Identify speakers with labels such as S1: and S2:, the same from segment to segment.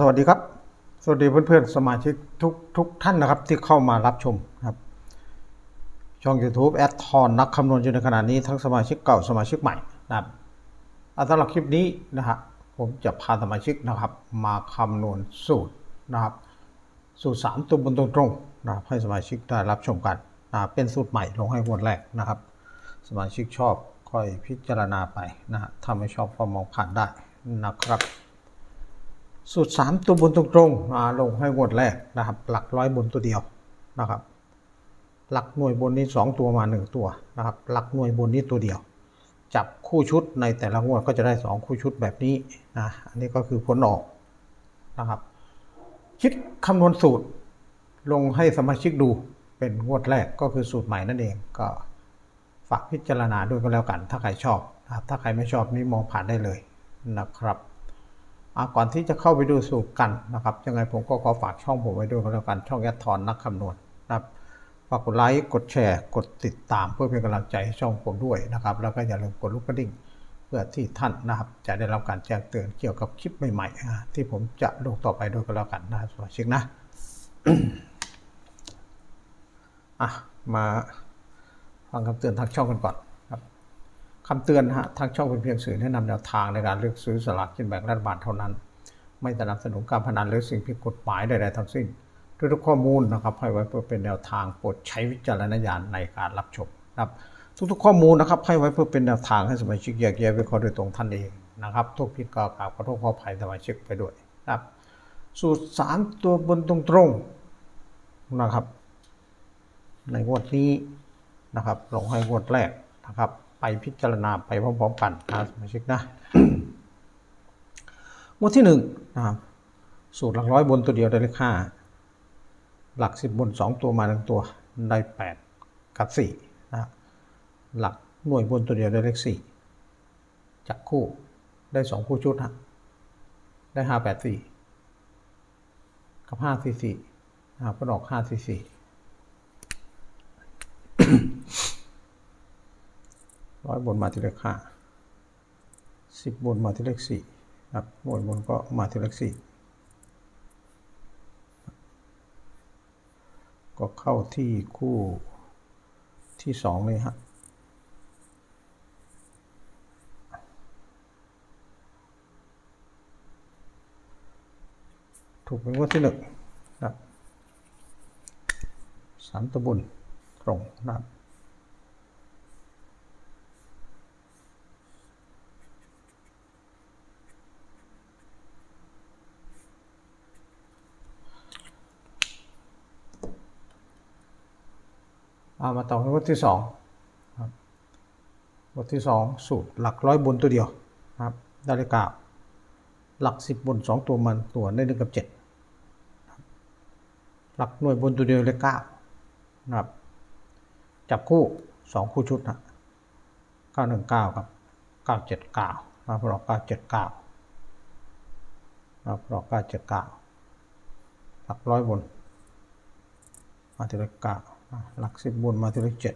S1: สวัสดีครับ สวัสดีเพื่อนๆ สมาชิกทุกทุกท่านนะครับ ที่เข้ามารับชมครับ ช่อง YouTube แอดทอนนักคำนวณอยู่ในขณะนี้ทั้งสมาชิกเก่าสมาชิกใหม่นะครับสำหรับคลิปนี้นะฮะผมจะพาสมาชิกนะครับ มาคำนวณสูตรนะครับ สูตร 3 ตัวบนตรงๆนะครับให้สมาชิกได้รับชมกันนะเป็นสูตรใหม่ลงให้งวดแรกนะครับ สมาชิกชอบค่อยพิจารณาไปนะฮะถ้าไม่ชอบก็มองผ่านได้นะครับ สูตร 3 ตัวบนตรงๆอ่าลงให้งวดแรกนะครับ หลักร้อยบนตัวเดียวนะครับ หลักหน่วยบนนี้ 2 ตัวมา 1 ตัวนะครับ หลักหน่วยบนนี้ตัวเดียว จับคู่ชุดในแต่ละงวดก็จะได้ 2 คู่ชุดแบบนี้นะอันนี้ก็คือผลออกนะครับ คิดคำนวณสูตรลงให้สมาชิกดูเป็นงวดแรกก็คือสูตรใหม่นั่นเองก็ฝากพิจารณาด้วยก็แล้วกัน ถ้าใครชอบนะครับถ้าใครไม่ชอบนี่มองผ่านได้เลยนะครับ ก่อนที่จะเข้าไปดูสูตรกันนะครับยังไงผมก็ขอฝากช่องผมไว้ด้วยก็แล้วกันช่องแอดทอนนักคำนวณนะครับฝากกดไลค์กดแชร์กดติดตามเพื่อเป็นกำลังใจให้ช่องผมด้วยนะครับ แล้วก็อย่าลืมกดลูกกระดิ่งเพื่อที่ท่านนะครับ จะได้รับการแจ้งเตือนเกี่ยวกับคลิปใหม่ๆ ที่ผมจะลงต่อไปด้วยก็แล้วกันนะสมาชิกนะอะมาฟังคำเตือนทางช่องกันก่อน คำเตือนฮะทางช่องเป็นเพียงสื่อแนะนำแนวทางในการเลือกซื้อสลากกินแบ่งรัฐบาลเท่านั้น ไม่สนับสนุนการพนันหรือสิ่งผิดกฎหมายใดๆทั้งสิ้นทุกๆข้อมูลนะครับให้ไว้เพื่อเป็นแนวทางโปรดใช้วิจารณญาณในการรับชมนะครับทุกๆข้อมูลนะครับให้ไว้เพื่อเป็นแนวทางให้สมาชิกแยกแยะวิเคราะห์โดยตรงท่านเองนะครับทุกผิดก็กราบขอโทษขออภัยสมาชิกไปด้วยนะครับสูตรสามตัวบนตรงๆนะครับ ในงวดนี้นะครับลงให้งวดแรกนะครับ ไปพิจารณาไปพร้อมๆกันนะสมาชิกนะงวดที่หนึ่งนะครับสูตรหลักร้อยบนตัวเดียวได้เลขห้าหลักสิบบนสองตัวมาหนึ่งตัวได้แปดกับสี่นะหลักหน่วยบนตัวเดียวได้เลขสี่จับคู่ได้สองคู่ชุดฮะได้ห้าแปดสี่กับห้าสี่สี่นะครับก็ดอกห้าสี่สี่ ร้อยบนมาที่เลขห้าสิบบนมาที่เลขสี่ครับหน่วยบนก็มาที่เลขสี่ก็เข้าที่คู่ที่สองเลยฮะถูกเป็นงวดที่หนึ่งครับสามตัวบนตรงนะครับามาต่อในวัดที่สองครับวัดที่สองสูตรหลักร้อยบนตัวเดียวครับได้เลขเก้าหลักสิบบนสองตัวมันตัวได้หนึ่งกับเจ็ดหลักหน่วยบนตัวเดียวเลขเก้านะครับ จับคู่สองคู่ชุดนะเก้าหนึ่งเก้ากับเก้าเจ็ดเก้ามาพรอกเก้าเจ็ดเก้ามาพรอกเก้าเจ็ดเก้าหลักร้อยบนมาที่เลขเก้า หลักสิบบนมาที่เลขเจ็ด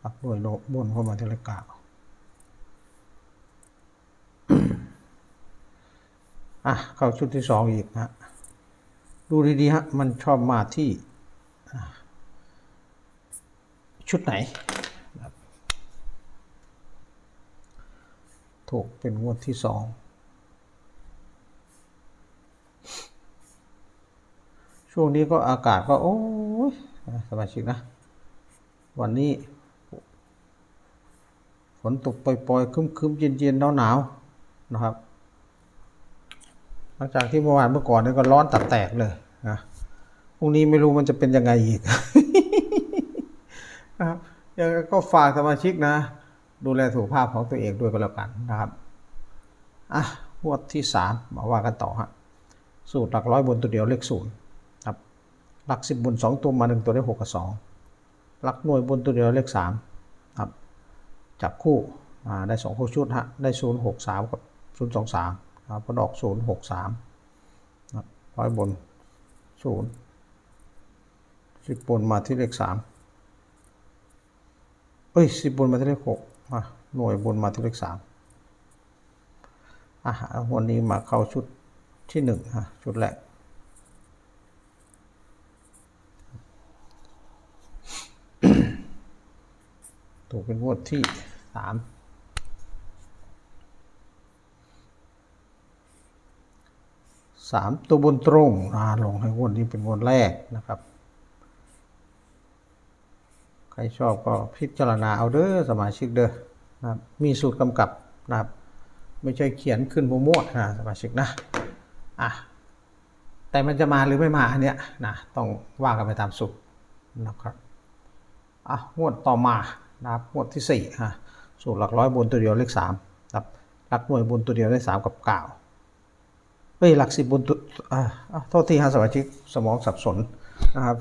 S1: หลักหน่วยโลบนเข้ามาที่เลขเก้าอะเข้าชุดที่สองอีกนะฮะดูดีๆฮะมันชอบมาที่ชุดไหน ถูกเป็นงวดที่สอง ช่วงนี้ก็อากาศก็ โอ้ยสมาชิกนะ วันนี้ ฝนตกปล่อยๆคึมๆเย็นๆหนาวๆนะครับ หลังจากที่เมื่อวานเมื่อก่อนนี่ก็ร้อนตับแตกเลยนะพรุ่งนี้ไม่รู้มันจะเป็นยังไงอีกนะครับยังก็ฝากสมาชิกนะ ดูแลสุขภาพของตัวเองด้วยก็แล้วกันนะครับอะวดที่สามมาว่ากันต่อฮะสูตรหลักร้อยบนตัวเดียวเลขศูนย์ หลักสิบบนสองตัวมาหนึ่งตัวได้หกกับสองหลักหน่วยบนตัวเดียวเลขสามครับจับคู่ได้สองคู่ชุดฮะได้ศูนย์หกสามกับศูนย์สองสามครับก็ดอกศูนย์หกสามครับร้อยบนศูนย์สิบบนมาที่เลขสามเอ้ยสิบบนมาที่เลขหกอะหน่วยบนมาที่เลขสามอะวันนี้มาเข้าชุดที่หนึ่งฮะชุดแรก ถูกเป็นงวดที่สามสามตัวบนตรงอ่าลงให้งวดนี้เป็นงวดแรกนะครับ ใครชอบก็พิจารณาเอาเด้อสมาชิกเด้อนะครับมีสูตรกำกับนะครับไม่ใช่เขียนขึ้นมั่วๆนะสมาชิกนะอะแต่มันจะมาหรือไม่มาอันเนี้ยนะต้องว่ากันไปตามสูตรนะครับอะงวดต่อมา นะครับงวดที่สี่ฮะ สูตรหลักร้อยบนตัวเดียวเลขสามครับหลักหน่วยบนตัวเดียวเลขสามกับเก้าเฮ้ยหลักสิบบนตัวอ่าอะโทษทีฮะสมาชิกสมองสับสนนะครับ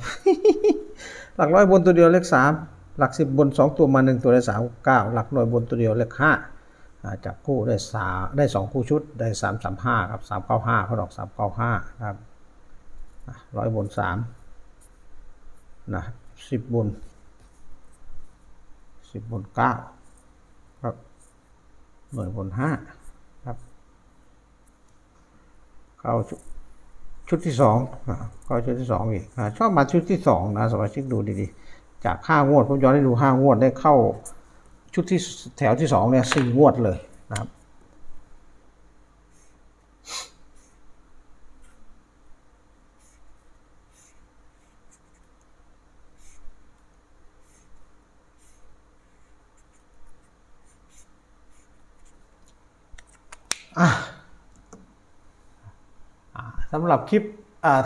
S1: หลักร้อยบนตัวเดียวเลขสามหลักสิบบนสองตัวมาหนึ่งตัวได้สามเก้าหลักหน่วยบนตัวเดียวเลขห้าจับคู่ได้สาได้สองคู่ชุดได้สามสามห้าครับสามเก้าห้าเขาดอกสามเก้าห้าครับร้อยบนสามนะสิบบน สิบบนเก้าครับ หน่วยบนห้าครับเข้าชุดชุดที่สองอ่าชุดที่สองอีกชอบมาชุดที่สองนะสมาชิกดูดีๆ จากห้างวดผมย้อนให้ดูห้างวดได้เข้าชุดที่แถวที่สองเนี่ยสี่งวดเลยนะครับ สำหรับคลิป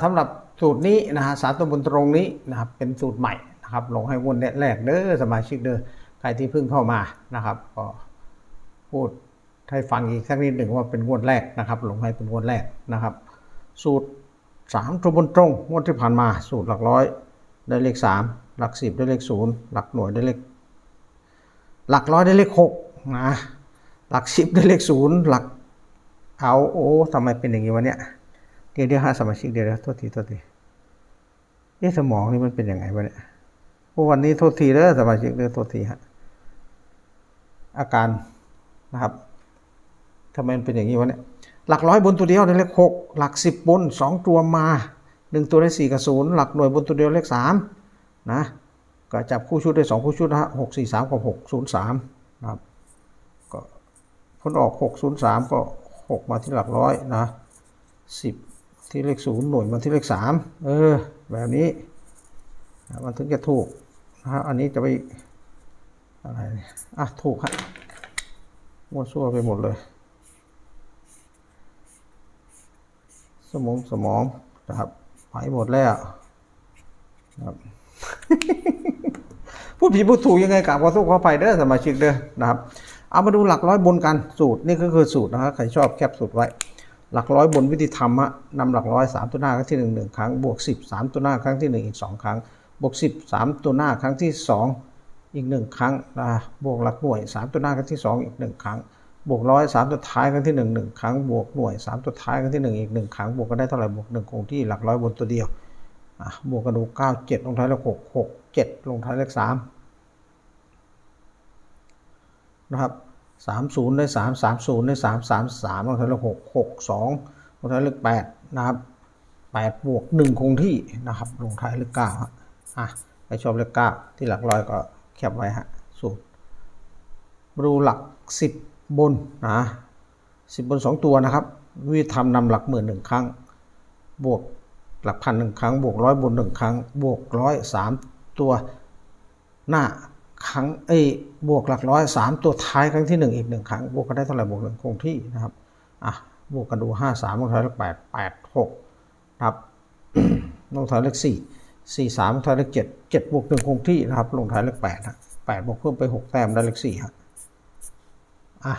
S1: สำหรับสูตรนี้นะฮะสารตัวบนตรงนี้นะครับเป็นสูตรใหม่นะครับลงให้วนแรกเด้อสมาชิกเด้อใครที่เพิ่งเข้ามานะครับ ก็พูดให้ฟังอีกสักนิดหนึ่งว่าเป็นงวดแรกนะครับ ลงให้เป็นงวดแรกนะครับ สูตรสามตัวบนตรงงวดที่ผ่านมา สูตรหลักร้อยได้เลขสามหลักสิบได้เลขศูนย์หลักหน่วยได้เลขหลักร้อยได้เลขหกนะหลักสิบได้เลขศูนย์หลัก เอาโอ้ทำไมเป็นอย่างนี้วะเนี่ยเดี๋ยวเดี๋ยวหาสมาชิกเดี๋ยวเดี๋ยวโทษทีโทษทีเอ๊ะสมองนี่มันเป็นยังไงวะเนี่ยวันนี้โทษทีเด้อสมาชิกเด้อโทษทีฮะอาการนะครับทำไมมันเป็นอย่างนี้วะเนี่ยหลักร้อยบนตัวเดียวเลขหกหลักสิบบนสองตัวมาหนึ่งตัวได้สี่กับศูนย์หลักหน่วยบนตัวเดียวเลขสามนะก็จับคู่ชุดได้สองคู่ชุดนะฮะหกสี่สามกับหกศูนย์สามนะครับก็ผลออกหกศูนย์สามก็ หกมาที่หลักร้อยนะสิบที่เลขศูนย์หน่วยมาที่เลขสามเออ แบบนี้นะมันถึงจะถูกนะฮะอันนี้จะไปอะไรอะ ถูกฮะมั่วซั่วไปหมดเลย สมองสมองนะครับไปหมดแล้วนะครับพูดผิดพูดถูกยังไงกับขอโทษขออภัยเด้อสมาชิกเด้อนะครับ เอามาดูหลักร้อยบนกันสูตรนี่ก็คือสูตรนะครับใครชอบแคปสูตรไว้ หลักร้อยบนวิธีทำฮะนำหลักร้อยสามตัวหน้าครั้งที่หนึ่งหนึ่งครั้งบวกสิบสามตัวหน้าครั้งที่หนึ่งอีกสองครั้ง บวกสิบสามตัวหน้าครั้งที่สองอีกหนึ่งครั้งนะบวกหลักหน่วยสามตัวหน้าครั้งที่สองอีกหนึ่งครั้ง บวกร้อยสามตัวท้ายครั้งที่หนึ่งหนึ่งครั้ง บวกหน่วยสามตัวท้ายครั้งที่หนึ่งอีกหนึ่งครั้ง บวกกันได้เท่าไหร่บวกหนึ่งคงที่หลักร้อยบนตัวเดียวบวกกันดูเก้าเจ็ดลงท้ายเลขหกหกเจ็ดลงท้ายเลขสาม นะครับสามศูนย์ได้สามสามศูนย์ได้สามสามสามลงท้ายเลขหกหกสองลงท้ายเลขแปดนะครับแปดบวกหนึ่งคงที่นะครับลงท้ายเลขเก้าฮะอะใครชอบเลขเก้าที่หลักร้อยก็แคปไว้ฮะสูตรรูหลักสิบบนนะสิบบนสองตัวนะครับ วิธีทำนำหลักหมื่นหนึ่งครั้ง บวกหลักพันหนึ่งครั้ง บวกร้อยบนหนึ่งครั้ง บวกร้อยสามตัวหน้า ครั้งเอ้บวกหลักร้อยสามตัวท้ายครั้งที่หนึ่งอีกหนึ่งครั้งบวกกันได้เท่าไหร่บวกหนึ่งคงที่นะครับอะบวกกันดูห้าสามลงท้ายเลขแปดแปดหกครับลงท้ายเลขสี่สี่สามลงท้ายเลขเจ็ดเจ็ดบวกหนึ่งคงที่นะครับลงท้ายเลขแปดนะแปดบวกเพิ่มไปหกแต้มได้เลขสี่ฮะอะ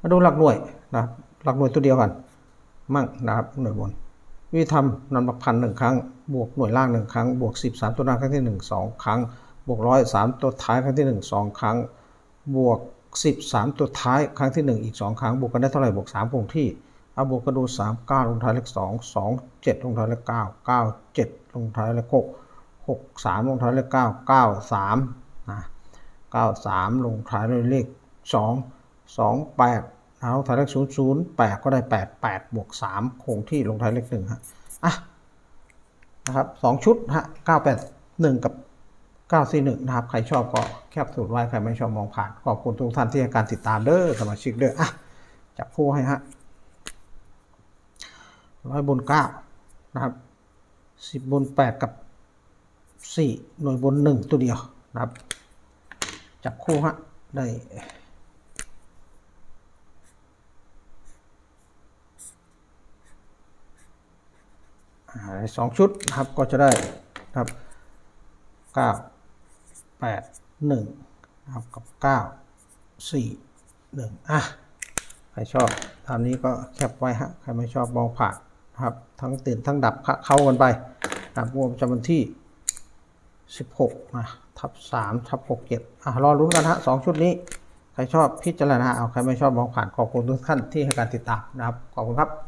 S1: มาดูหลักหน่วยนะหลักหน่วยตัวเดียวกัน มั่งนะครับหน่วยบน วิธีทำนำหลักพันหนึ่งครั้ง บวกหน่วยล่างหนึ่งครั้ง บวก 13 ตัวหน้าครั้งที่ 1 2 ครั้ง บวกร้อยสามตัวท้ายครั้งที่ 1 2 ครั้ง บวก 13 ตัวท้ายครั้งที่ 1 อีก 2 ครั้ง บวกกันได้เท่าไหร่บวก3คงที่เอาบวกกันดู3 9ลงท้ายเลข2 2 7ลงท้ายเลข9 9 7ลงท้ายเลข6 6 3ลงท้ายเลข9 9 3นะ9 3ลงท้ายดยเลข 2 2 8 เอาถ่ายเลขศูนย์ศูนย์แปดก็ได้แปดแปดบวกสามคงที่ลงท้ายเลขหนึ่งฮะอะนะครับสองชุดฮะเก้าแปดหนึ่งกับเก้าสี่หนึ่งนะครับ ใครชอบก็แคบสูตรไว้ใครไม่ชอบมองผ่าน ขอบคุณทุกท่านที่ให้การติดตามเด้อสมาชิกเด้ออะจับคู่ให้ฮะร้อยบนเก้านะครับสิบบนแปดกับสี่หน่วยบนหนึ่งตัวเดียวนะครับ จับคู่ฮะได้ สองชุดนะครับก็จะได้นะครับเก้าแปดหนึ่งนะครับกับเก้าสี่หนึ่งอะใครชอบตามนี้ก็แคปไว้ฮะใครไม่ชอบมองผ่านนะครับทั้งตื่นทั้งดับเข้ากันไปนะครับรวมจำวันที่ 16นะทับ3ทับ6 7อะรอรุ้นกันฮะสองชุดนี้ ใครชอบพิจารณาเอาใครไม่ชอบมองผ่านขอบคุณทุกท่านที่ให้การติดตามนะครับขอบคุณครับ